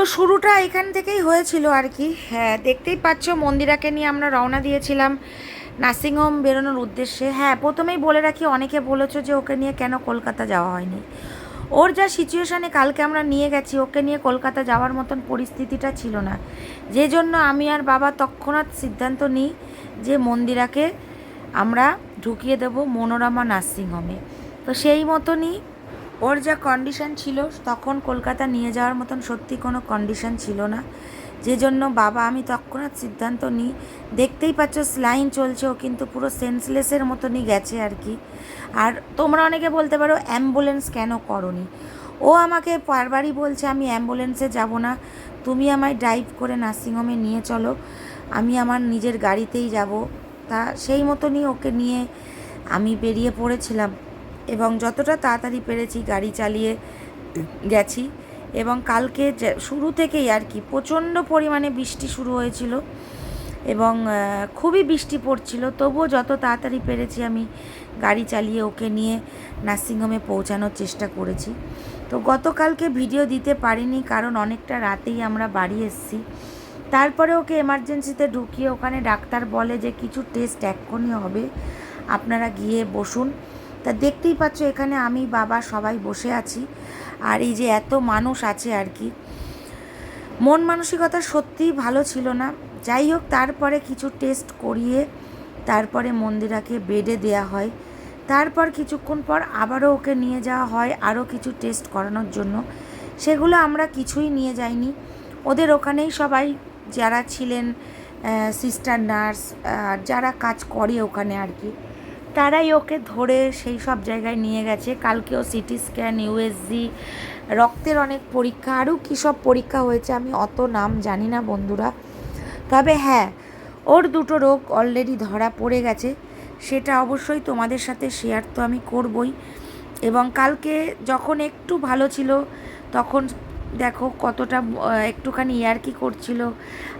তো শুরুটা এখান থেকেই হয়েছিল আর কি। হ্যাঁ দেখতেই পাচ্ছ, মন্দিরাকে নিয়ে আমরা রওনা দিয়েছিলাম নার্সিংহোম বেরোনোর উদ্দেশ্যে। হ্যাঁ প্রথমেই বলে রাখি, অনেকে বলেছ যে ওকে নিয়ে কেন কলকাতা যাওয়া হয়নি। ওর যা সিচুয়েশানে কালকে আমরা নিয়ে গেছি, ওকে নিয়ে কলকাতা যাওয়ার মতন পরিস্থিতিটা ছিল না। যে জন্য আমি আর বাবা তৎক্ষণাৎ সিদ্ধান্ত নিই যে মন্দিরাকে আমরা ঢুকিয়ে দেব মনোরমা নার্সিংহোমে। তো সেই মতনই ওর যা কন্ডিশন ছিল, তখন কলকাতা নিয়ে যাওয়ার মতন সত্যি কোনো কন্ডিশন ছিল না। যে জন্য বাবা, আমি তৎক্ষণাৎ সিদ্ধান্ত নিই, দেখতেই পাচ্ছ স্লাইন চলছে, ও কিন্তু পুরো সেন্সলেসের মতনই গেছে আর কি। আর তোমরা অনেকে বলতে পারো অ্যাম্বুলেন্স কেন করনি? ও আমাকে বারবারই বলছে, আমি অ্যাম্বুলেন্সে যাব না। তুমি আমায় ড্রাইভ করে নার্সিংহোমে নিয়ে চলো। আমি আমার নিজের গাড়িতেই যাব। তা সেই মতনই ওকে নিয়ে আমি বেরিয়ে পড়েছিলাম। এবং যতটা তাড়াতাড়ি পেরেছি গাড়ি চালিয়ে গেছি এবং কালকে শুরু থেকেই আর কি প্রচণ্ড পরিমাণে বৃষ্টি শুরু হয়েছিল এবং খুবই বৃষ্টি পড়ছিল। তবুও যত তাড়াতাড়ি পেরেছি আমি গাড়ি চালিয়ে ওকে নিয়ে নার্সিংহোমে পৌঁছানোর চেষ্টা করেছি। তো গতকালকে ভিডিও দিতে পারিনি কারণ অনেকটা রাতেই আমরা বাড়ি এসেছি। তারপরে ওকে এমার্জেন্সিতে ঢুকিয়ে ওখানে ডাক্তার বলে যে কিছু টেস্ট এক্ষুনি হবে। আপনারা গিয়ে বসুন। তা দেখতেই পাচ্ছ, এখানে আমি, বাবা, সবাই বসে আছি। আর এই যে এত মানুষ আছে আর কি। মন মানসিকতা সত্যিই ভালো ছিল না। যাই হোক, তারপরে কিছু টেস্ট করিয়ে তারপরে মন্দিরাকে বেডে দেয়া হয়। তারপর কিছুক্ষণ পর আবারও ওকে নিয়ে যাওয়া হয় আরও কিছু টেস্ট করানোর জন্য। সেগুলো আমরা কিছুই নিয়ে যাইনি। ওদের ওখানেই সবাই যারা ছিলেন সিস্টার নার্স যারা কাজ করে ওখানে আর কি। তারাই ওকে ধরে সেই সব জায়গায় নিয়ে গেছে। কালকেও সিটি স্ক্যান ইউএসজি রক্তের অনেক পরীক্ষা, আরও কী সব পরীক্ষা হয়েছে আমি অত নাম জানি না বন্ধুরা। তবে হ্যাঁ ওর দুটো রোগ অলরেডি ধরা পড়ে গেছে, সেটা অবশ্যই তোমাদের সাথে শেয়ার তো আমি করবই। এবং কালকে যখন একটু ভালো ছিল, তখন দেখো কতটা একটুখানি ইয়ার্কি করছিল।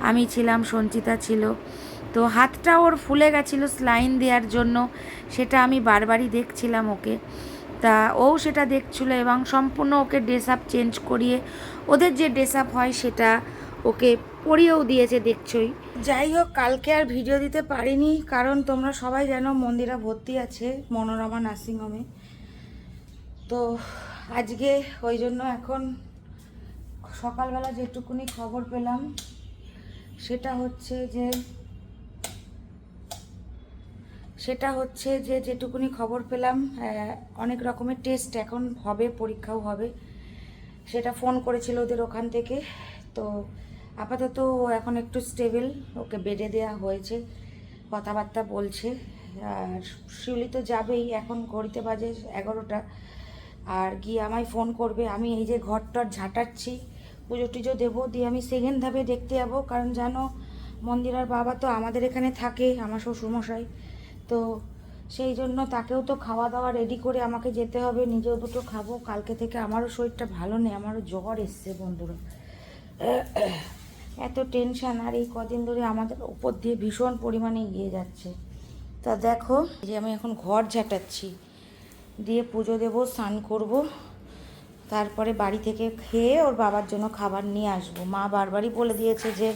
আমি ছিলাম, সঞ্চিতা ছিল। তো হাতটা ওর ফুলে গেছিল স্লাইন দেওয়ার জন্য, সেটা আমি বারবারই দেখছিলাম ওকে। তা ও সেটা দেখছিল এবং সম্পূর্ণ ওকে ড্রেস আপ চেঞ্জ করিয়ে ওদের যে ড্রেস আপ হয় সেটা ওকে পরিয়েও দিয়েছে দেখছই। যাই হোক, কালকে আর ভিডিও দিতে পারিনি, কারণ তোমরা সবাই জানো মন্দিরা ভর্তি আছে মনোরমা নার্সিংহোমে তো আজকে ওই জন্য এখন সকালবেলা যেটুকুনি খবর পেলাম, সেটা হচ্ছে যে সেটা হচ্ছে যে যেটুকুনি খবর পেলাম অনেক রকমের টেস্ট এখন হবে, পরীক্ষাও হবে। সেটা ফোন করেছিল ওদের ওখান থেকে। তো আপাতত ও এখন একটু স্টেবল ওকে বেডে দেওয়া হয়েছে, কথাবার্তা বলছে। আর শিউলি তো যাবেই, এখন ঘড়িতে বাজে এগারোটা। আর গিয়ে আমায় ফোন করবে, আমি এই যে ঘরটর ঝাঁটাচ্ছি, পুজো টুজো দেবো, দিয়ে আমি সেকেন্ড ধাপে দেখতে যাব। কারণ জানো, মন্দিরার বাবা তো আমাদের এখানে থাকে, আমার শ্বশুরমশাই। তো সেই জন্য তাকেও তো খাওয়া দাওয়া রেডি করে আমাকে যেতে হবে। নিজেও দুটো খাব। কালকে থেকে আমারও শরীরটা ভালো নেই, আমারও জ্বর এসছে বন্ধুরা। এত টেনশন আর এই কদিন ধরে আমাদের উপর দিয়ে ভীষণ পরিমাণে এগিয়ে যাচ্ছে। তা দেখো, যে আমি এখন ঘর ঝাঁটাচ্ছি। দিয়ে পুজো দেবো, স্নান করব। তারপরে বাড়ি থেকে খেয়ে ওর বাবার জন্য খাবার নিয়ে আসব। মা বারবারই বলে দিয়েছে যে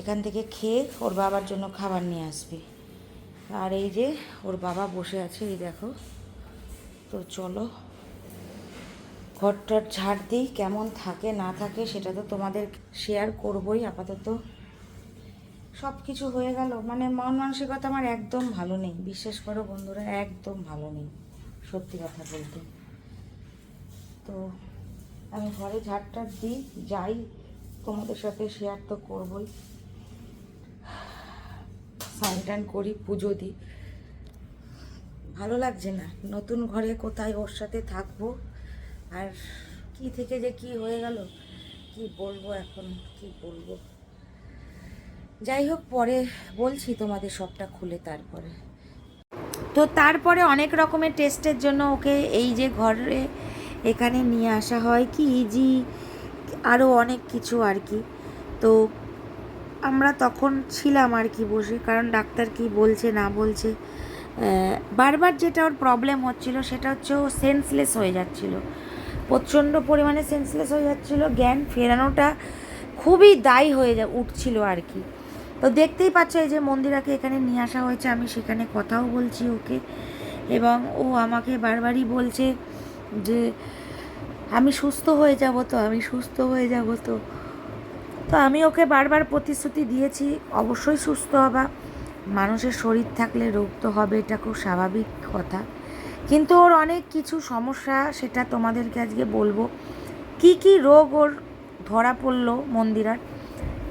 এখান থেকে খেয়ে ওর বাবার জন্য খাবার নিয়ে আসবে। আর এই যে ওর বাবা বসে আছে, এই দেখো। তো চলো, ঘরটার ঝাড় দিই, কেমন থাকে, না থাকে সেটা তো তোমাদের শেয়ার করবই আপাতত। সব কিছু হয়ে গেল মানে মন মানসিকতা আমার একদম ভালো নেই, বিশ্বাস করো বন্ধুরা, একদম ভালো নেই, সত্যি কথা বলতে। তো আমি ঘরে ঝাড়টার দিই, যাই, তোমাদের সাথে শেয়ার তো করবই। স্নান টান করি, পুজো দিই। ভালো লাগছে না। নতুন ঘরে কোথায় ওর সাথে থাকব? আর কি থেকে যে কি হয়ে গেল? কি বলব এখন? কি বলব? যাই হোক, পরে বলছি তোমাদের সবটা খুলে তারপরে। তো তারপরে অনেক রকমের টেস্টের জন্য ওকে এই যে ঘরে এখানে নিয়ে আসা হয় কি ইজি আরও অনেক কিছু আর কি। তো আমরা তখন ছিলাম আর কি বসে, কারণ ডাক্তার কি বলছে, না বলছে। বারবার যেটা ওর প্রবলেম হচ্ছিল সেটা হচ্ছে ও সেন্সলেস হয়ে যাচ্ছিল। প্রচণ্ড পরিমাণে সেন্সলেস হয়ে যাচ্ছিল, জ্ঞান ফেরানোটা খুবই দায়ী হয়ে যা উঠছিল আর কি। তো দেখতেই পাচ্ছ এই যে মন্দিরাকে এখানে নিয়ে আসা হয়েছে, আমি সেখানে কথাও বলছি ওকে। এবং ও আমাকে বারবারই বলছে যে, আমি সুস্থ হয়ে যাব তো, আমি সুস্থ হয়ে যাব তো। তো আমি ওকে বারবার প্রতিশ্রুতি দিয়েছি, অবশ্যই সুস্থ হবা। মানুষের শরীর থাকলে রোগ তো হবে, এটা খুব স্বাভাবিক কথা। কিন্তু ওর অনেক কিছু সমস্যা, সেটা তোমাদেরকে আজকে বলব। কি কি রোগ ওর ধরা পড়ল মন্দিরার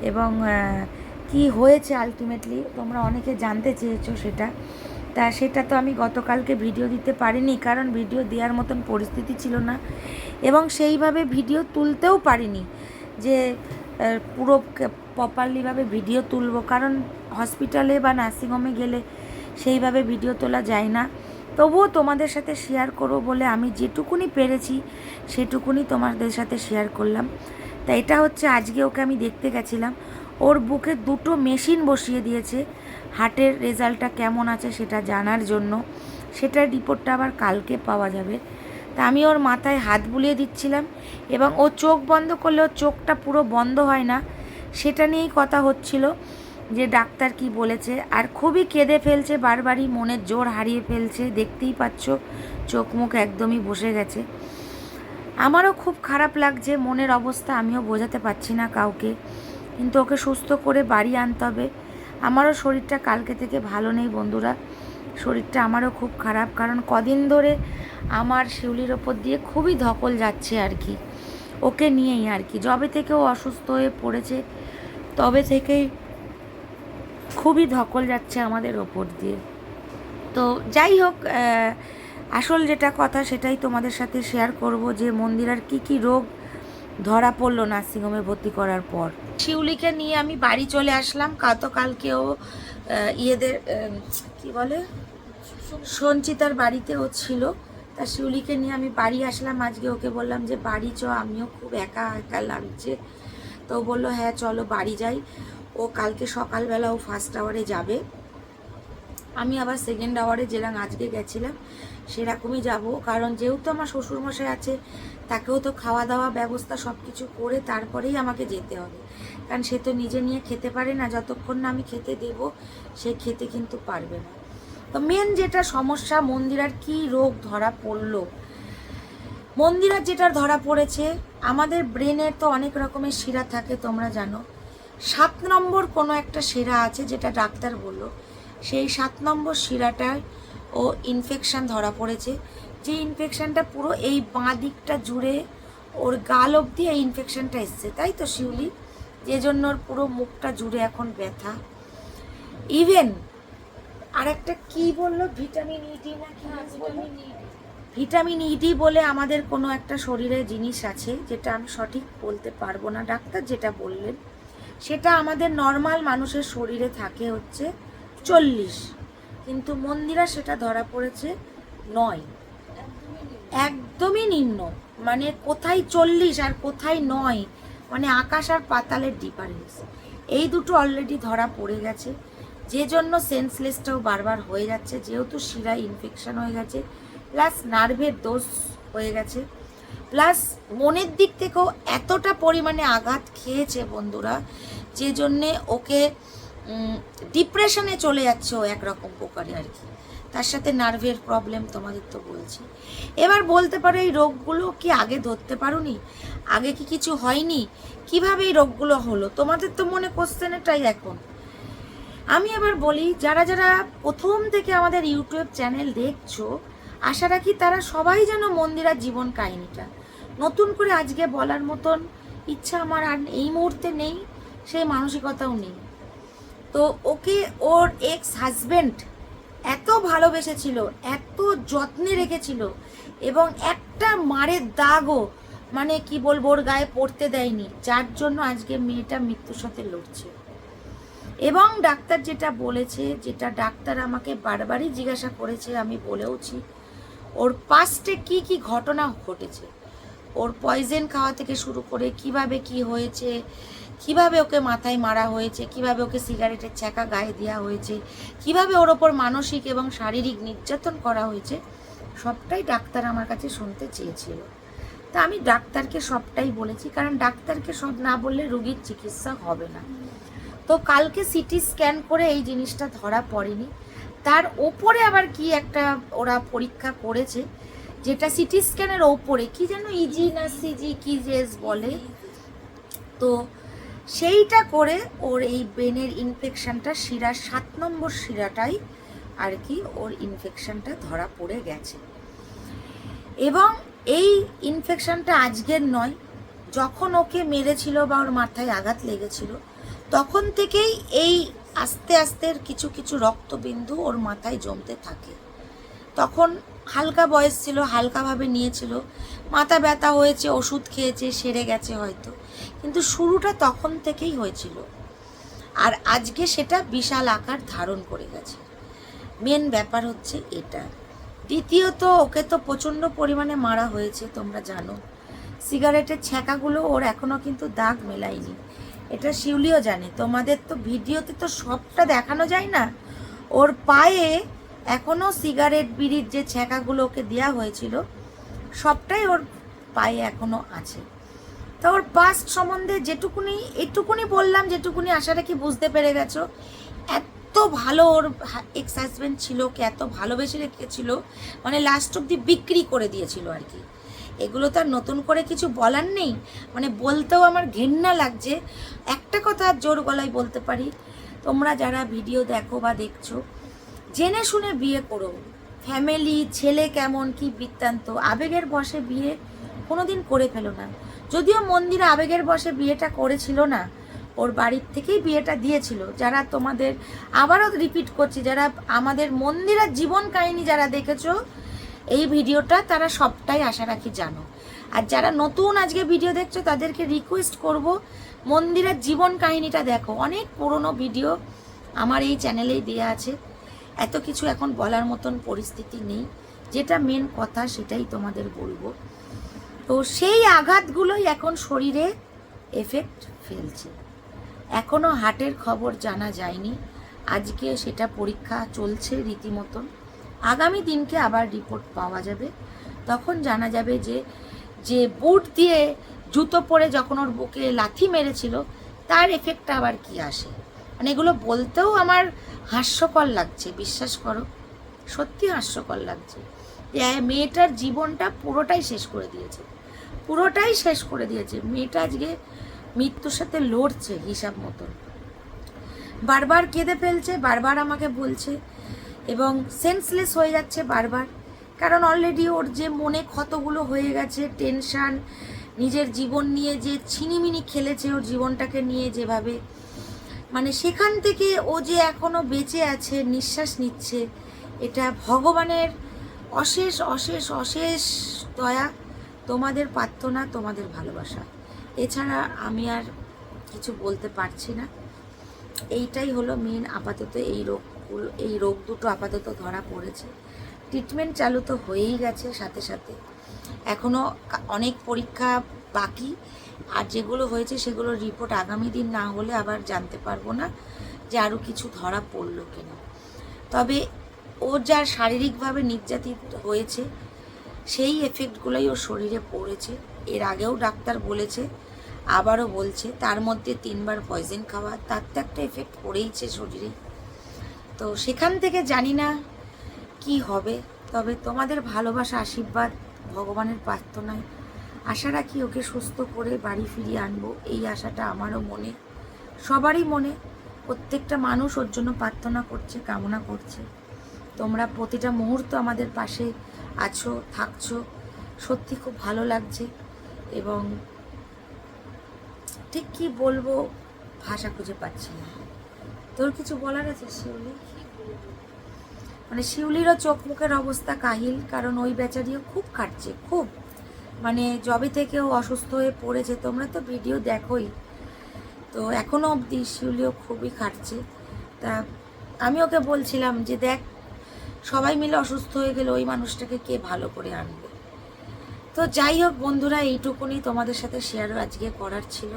এবং কি হয়েছে আলটিমেটলি তোমরা অনেকে জানতে চেয়েছো সেটা। তা সেটা তো আমি গতকালকে ভিডিও দিতে পারিনি, কারণ ভিডিও দেওয়ার মতন পরিস্থিতি ছিল না। এবং সেইভাবে ভিডিও তুলতেও পারিনি যে পুরো প্রপারলিভাবে ভিডিও তুলব। কারণ হসপিটালে বা নার্সিংহোমে গেলে সেইভাবে ভিডিও তোলা যায় না। তবুও তোমাদের সাথে শেয়ার করব বলে আমি যেটুকুনি পেরেছি, সেটুকুনি তোমাদের সাথে শেয়ার করলাম। তা এটা হচ্ছে আজকে ওকে আমি দেখতে গেছিলাম। ওর বুকে দুটো মেশিন বসিয়ে দিয়েছে। হার্টের রেজাল্টটা কেমন আছে সেটা জানার জন্য। সেটার রিপোর্টটা আবার কালকে পাওয়া যাবে। তা আমি ওর মাথায় হাত বুলিয়ে দিচ্ছিলাম এবং ও চোখ বন্ধ করলে ওর চোখটা পুরো বন্ধ হয় না। সেটা নিয়েই কথা হচ্ছিল যে ডাক্তার কি বলেছে। আর খুবই কেঁদে ফেলছে, বারবারই মনের জোর হারিয়ে ফেলছে। দেখতেই পাচ্ছ, চোখ মুখ একদমই বসে গেছে। আমারও খুব খারাপ লাগছে, মনের অবস্থা আমিও বোঝাতে পারছি না কাউকে। কিন্তু ওকে সুস্থ করে বাড়ি আনতে হবে। আমারও শরীরটা কালকে থেকে ভালো নেই বন্ধুরা। শরীরটা আমারও খুব খারাপ কারণ কদিন ধরে আমার শিউলির ওপর দিয়ে খুবই ধকল যাচ্ছে আর কি। ওকে নিয়েই আর কি। যবে থেকে ও অসুস্থ হয়ে পড়েছে তবে থেকেই খুবই ধকল যাচ্ছে আমাদের ওপর দিয়ে। তো যাই হোক আসল যেটা কথা সেটাই তোমাদের সাথে শেয়ার করব যে মন্দিরার কি কি রোগ ধরা পড়ল নার্সিংহোমে ভর্তি করার পর। শিউলিকে নিয়ে আমি বাড়ি চলে আসলাম। গতকালকেও আহ, ইয়েদের কি বলে? সঞ্চিতার বাড়িতে ও ছিল। তা শিউলিকে নিয়ে আমি বাড়ি আসলাম। আজকে ওকে বললাম যে, বাড়ি চ, আমিও খুব একা একা লাগছে। তো বলল হ্যাঁ চলো বাড়ি যাই। ও কালকে সকালবেলা ও ফার্স্ট আওয়ারে যাবে। আমি আবার সেকেন্ড আওয়ারে যেরকম আজকে গেছিলাম, সেরকমই যাব। কারণ যেহেতু আমার শ্বশুরমশাই আছে, তাকেও তো খাওয়া দাওয়া ব্যবস্থা সব কিছু করে তারপরেই আমাকে যেতে হবে। কারণ সে তো নিজে নিয়ে খেতে পারে না, যতক্ষণ না আমি খেতে দেব, সে খেতে কিন্তু পারবে না। তো মেন যেটা সমস্যা, মন্দিরার কি রোগ ধরা পড়ল? মন্দিরার যেটা ধরা পড়েছে, আমাদের ব্রেনের তো অনেক রকমের শিরা থাকে, তোমরা জানো। সাত নম্বর কোনো একটা শিরা আছে যেটা ডাক্তার বলল, সেই সাত নম্বর শিরাটায় ও ইনফেকশান ধরা পড়েছে। যে ইনফেকশানটা পুরো এই বাঁ দিকটা জুড়ে ওর গাল অবধি এই ইনফেকশনটা এসছে, তাই তো শিউলি? যে জন্য ওর পুরো মুখটা জুড়ে এখন ব্যথা। ইভেন আরেকটা কি বলল? ভিটামিন ইডি না কি বলল? ভিটামিন ইডি বলে আমাদের কোনো একটা শরীরে জিনিস আছে যেটা আমি সঠিক বলতে পারব না। ডাক্তার যেটা বললেন, সেটা আমাদের নর্মাল মানুষের শরীরে থাকে হচ্ছে চল্লিশ। কিন্তু মন্দিরা সেটা ধরা পড়েছে নয়। একদমই নিম্ন। মানে কোথায় চল্লিশ আর কোথায় নয়? মানে আকাশ আর পাতালের ডিফারেন্স এই দুটো অলরেডি ধরা পড়ে গেছে। যে জন্য সেন্সলেসটাও বারবার হয়ে যাচ্ছে, যেহেতু শিরায় ইনফেকশান হয়ে গেছে প্লাস নার্ভের দোষ হয়ে গেছে প্লাস মনের দিক থেকেও এতটা পরিমাণে আঘাত খেয়েছে বন্ধুরা যে জন্যে ওকে ডিপ্রেশনে চলে যাচ্ছে ও একরকম প্রকারে আর কি। তার সাথে নার্ভের প্রবলেম তোমাদের তো বলছি। এবার বলতে পারো এই রোগগুলো কি আগে ধরতে পারোনি? আগে কি কিছু হয়নি? কীভাবে এই রোগগুলো হলো? তোমাদের তো মনে কোশ্চেন এটাই এখন। আমি আবার বলি, যারা যারা প্রথম থেকে আমাদের ইউটিউব চ্যানেল দেখছ, আশা রাখি তারা সবাই যেন মন্দিরার জীবন কাহিনীটা। নতুন করে আজকে বলার মতন ইচ্ছা আমার আর এই মুহূর্তে নেই, সেই মানসিকতাও নেই। তো ওকে ওর এক্স হাজবেন্ড এত ভালোবেসেছিল, এত যত্নে রেখেছিল এবং একটা মারের দাগও মানে কি বলব, ওর গায়ে পড়তে দেয়নি, যার জন্য আজকে মেয়েটা মৃত্যুর সাথে লড়ছে। এবং ডাক্তার যেটা বলেছে, যেটা ডাক্তার আমাকে বারবারই জিজ্ঞাসা করেছে, আমি বলেওছি, ওর পাস্টে কি কি ঘটনা ঘটেছে? ওর পয়জেন খাওয়া থেকে শুরু করে কীভাবে কি হয়েছে, কীভাবে ওকে মাথায় মারা হয়েছে, কীভাবে ওকে সিগারেটের ছ্যাঁকা গায়ে দেওয়া হয়েছে, কীভাবে ওর ওপর মানসিক এবং শারীরিক নির্যাতন করা হয়েছে, সবটাই ডাক্তার আমার কাছে শুনতে চেয়েছিল। তা আমি ডাক্তারকে সবটাই বলেছি, কারণ ডাক্তারকে সব না বললে রুগীর চিকিৎসা হবে না। তো কালকে সিটি স্ক্যান করে এই জিনিসটা ধরা পড়েনি। তার ওপরে আবার কি একটা ওরা পরীক্ষা করেছে, যেটা সিটি স্ক্যানের ওপরে, কি যেন ইজি না সিজি কি জেস বলে। তো সেইটা করে ওর এই ব্রেনের ইনফেকশনটা, শিরার সাত নম্বর শিরাটাই আর কি ওর ইনফেকশনটা ধরা পড়ে গেছে। এবং এই ইনফেকশনটা আজকের নয়, যখন ওকে মেরেছিল বা ওর মাথায় আঘাত লেগেছিল তখন থেকেই এই আস্তে আস্তে কিছু কিছু রক্তবিন্দু ওর মাথায় জমতে থাকে। তখন হালকা বয়স ছিল, হালকাভাবে নিয়েছিল। মাথা ব্যথা হয়েছে, ওষুধ খেয়েছে, সেরে গেছে হয়তো। কিন্তু শুরুটা তখন থেকেই হয়েছিল। আর আজকে সেটা বিশাল আকার ধারণ করে গেছে। মেন ব্যাপার হচ্ছে এটা। দ্বিতীয়ত, ওকে তো প্রচণ্ড পরিমাণে মারা হয়েছে, তোমরা জানো। সিগারেটের ছ্যাঁকাগুলো ওর এখনও কিন্তু দাগ মেলায়নি। এটা শিউলিও জানে। তোমাদের তো ভিডিওতে তো সবটা দেখানো যায় না। ওর পায়ে এখনও সিগারেট বিড়ির যে ছ্যাঁকাগুলো ওকে দেওয়া হয়েছিল, সবটাই ওর পায়ে এখনও আছে। তা ওর পাস্ট সম্বন্ধে যেটুকুনি, এটুকুনি বললাম, যেটুকুনি আশা রাখি বুঝতে পেরে গেছো, এত ভালো ওর এক্স হাজব্যান্ড ছিল, ওকে এত ভালোবেসে রেখেছিল মানে লাস্ট অব্দি বিক্রি করে দিয়েছিল আর কি। এগুলো তার নতুন করে কিছু বলার নেই। মানে বলতেও আমার ঘেন্না লাগছে। একটা কথা আর জোর গলায় বলতে পারি, তোমরা যারা ভিডিও দেখো বা দেখছ, জেনে শুনে বিয়ে করো। ফ্যামিলি, ছেলে কেমন, কি বৃত্তান্ত, আবেগের বসে বিয়ে কোনোদিন করে ফেলো না। যদিও মন্দিরে আবেগের বসে বিয়েটা করেছিল না, ওর বাড়ির থেকেই বিয়েটা দিয়েছিল। যারা তোমাদের, আবারও রিপিট করছি, যারা আমাদের মন্দিরের জীবন কাহিনী যারা দেখেছ এই ভিডিওটা তারা সবটাই আশা রাখি জানো। আর যারা নতুন আজকে ভিডিও দেখছ, তাদেরকে রিকোয়েস্ট করব, মন্দিরের জীবন কাহিনীটা দেখো। অনেক পুরনো ভিডিও আমার এই চ্যানেলেই দেওয়া আছে। এত কিছু এখন বলার মতন পরিস্থিতি নেই। যেটা মেন কথা, সেটাই তোমাদের বলব। তো সেই আঘাতগুলোই এখন শরীরে এফেক্ট ফেলছে। এখনও হার্টের খবর জানা যায়নি। আজকে সেটা পরীক্ষা চলছে রীতিমতন। আগামী দিনকে আবার রিপোর্ট পাওয়া যাবে। তখন জানা যাবে যে যে বুট দিয়ে জুতো পরে যখন ওর বুকে লাথি মেরেছিল, তার এফেক্টটা আবার কি আসে? মানে এগুলো বলতেও আমার হাস্যকর লাগছে, বিশ্বাস করো। সত্যি হাস্যকর লাগছে। মেয়েটার জীবনটা পুরোটাই শেষ করে দিয়েছে। পুরোটাই শেষ করে দিয়েছে। মেয়েটা আজকে মৃত্যুর সাথে লড়ছে হিসাব মতন। বারবার কেঁদে ফেলছে, বারবার আমাকে বলছে এবং সেন্সলেস হয়ে যাচ্ছে বারবার। কারণ অলরেডি ওর যে মনে ক্ষতগুলো হয়ে গেছে টেনশান নিজের জীবন নিয়ে যে ছিনিমিনি খেলেছে ওর জীবনটাকে নিয়ে যেভাবে। মানে সেখান থেকে ও যে এখনও বেঁচে আছে, নিঃশ্বাস নিচ্ছে, এটা ভগবানের অশেষ অশেষ অশেষ দয়া, তোমাদের প্রার্থনা, তোমাদের ভালোবাসা। এছাড়া আমি আর কিছু বলতে পারছি না। এইটাই হলো মেন আপাতত এই রোগগুলো এই রোগ দুটো আপাতত ধরা পড়েছে। ট্রিটমেন্ট চালু তো হয়েই গেছে সাথে সাথে। এখনও অনেক পরীক্ষা বাকি। আর যেগুলো হয়েছে সেগুলোর রিপোর্ট আগামী দিন না হলে আবার জানতে পারব না যে আরও কিছু ধরা পড়ল কিনা। তবে ও যার শারীরিকভাবে নির্যাতিত হয়েছে, সেই এফেক্টগুলোই ওর শরীরে পড়েছে। এর আগেও ডাক্তার বলেছে, আবারও বলছে, তার মধ্যে তিনবার পয়জন খাওয়া, তার তো একটা এফেক্ট পড়েইছে শরীরে। তো সেখান থেকে জানি না কি হবে, তবে তোমাদের ভালোবাসা, আশীর্বাদ, ভগবানের প্রার্থনায় আশা রাখি ওকে সুস্থ করে বাড়ি ফিরিয়ে আনব, এই আশাটা আমারও মনে, সবারই মনে। প্রত্যেকটা মানুষ ওর জন্য প্রার্থনা করছে, কামনা করছে। তোমরা প্রতিটা মুহূর্ত আমাদের পাশে আছো, থাকছো। সত্যি খুব ভালো লাগছে এবং ঠিক কি বলব, ভাষা খুঁজে পাচ্ছি না। তোর কিছু বলার আছে, শিউলি? মানে শিউলিরও চোখ মুখের অবস্থা কাহিল, কারণ ওই বেচারিও খুব কাটছে, খুব। মানে জবে থেকেও অসুস্থ হয়ে পড়েছে, তোমরা তো ভিডিও দেখোই। তো এখনও অবধি শিউলিও খুবই খাটছে তা আমি ওকে বলছিলাম যে দেখ, সবাই মিলে অসুস্থ হয়ে গেলে ওই মানুষটাকে কে ভালো করে আনবে? তো যাই হোক বন্ধুরা, এইটুকুনি তোমাদের সাথে শেয়ারও আজকে করার ছিল।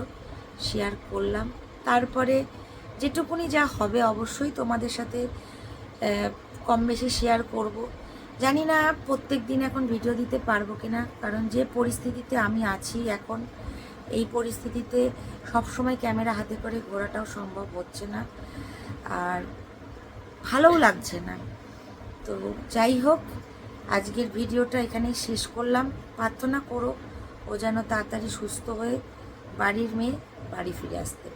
শেয়ার করলাম। তারপরে যেটুকুনি যা হবে অবশ্যই তোমাদের সাথে কম বেশি শেয়ার করব। জানি না প্রত্যেক দিন এখন ভিডিও দিতে পারব কি না কারণ যে পরিস্থিতিতে আমি আছি এখন, এই পরিস্থিতিতে সবসময় ক্যামেরা হাতে করে ঘোরাটাও সম্ভব হচ্ছে না। আর ভালোও লাগছে না। তো যাই হোক, আজকের ভিডিওটা এখানেই শেষ করলাম। প্রার্থনা করো, ও যেন তাড়াতাড়ি সুস্থ হয়ে বাড়ির মেয়ে বাড়ি ফিরে আসতে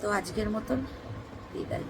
তো আজকের মতন বিদায়।